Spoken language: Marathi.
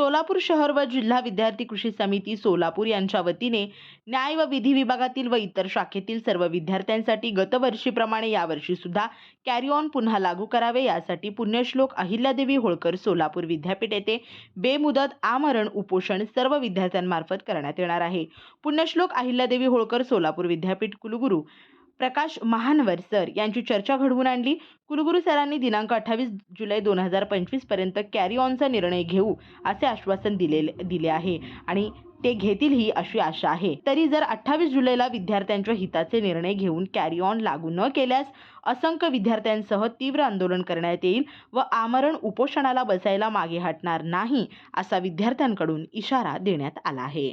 सोलापूर शहर व जिल्हा विद्यार्थी कृषी समिती सोलापूर यांच्या वतीने न्याय व विधी विभागातील व इतर शाखेतील सर्व विद्यार्थ्यांसाठी गतवर्षीप्रमाणे यावर्षी सुद्धा कॅरी ऑन पुन्हा लागू करावे. यासाठी पुण्यश्लोक अहिल्यादेवी होळकर सोलापूर विद्यापीठ येथे बेमुदत आमरण उपोषण सर्व विद्यार्थ्यांमार्फत करण्यात येणार आहे. पुण्यश्लोक अहिल्यादेवी होळकर सोलापूर विद्यापीठ कुलगुरू प्रकाश महानवर सर यांची चर्चा घडवून आणली. कुलगुरू सरांनी दिनांक अठ्ठावीस जुलै दोन हजार पंचवीसपर्यंत कॅरी ऑनचा निर्णय घेऊ असे आश्वासन दिले दिले आहे. आणि ते घेतील ही अशी आशा आहे. तरी जर अठ्ठावीस जुलैला विद्यार्थ्यांच्या हिताचे निर्णय घेऊन कॅरी ऑन लागू न केल्यास असंख्य विद्यार्थ्यांसह तीव्र आंदोलन करण्यात येईल व आमरण उपोषणाला बसायला मागे हटणार नाही असा विद्यार्थ्यांकडून इशारा देण्यात आला आहे.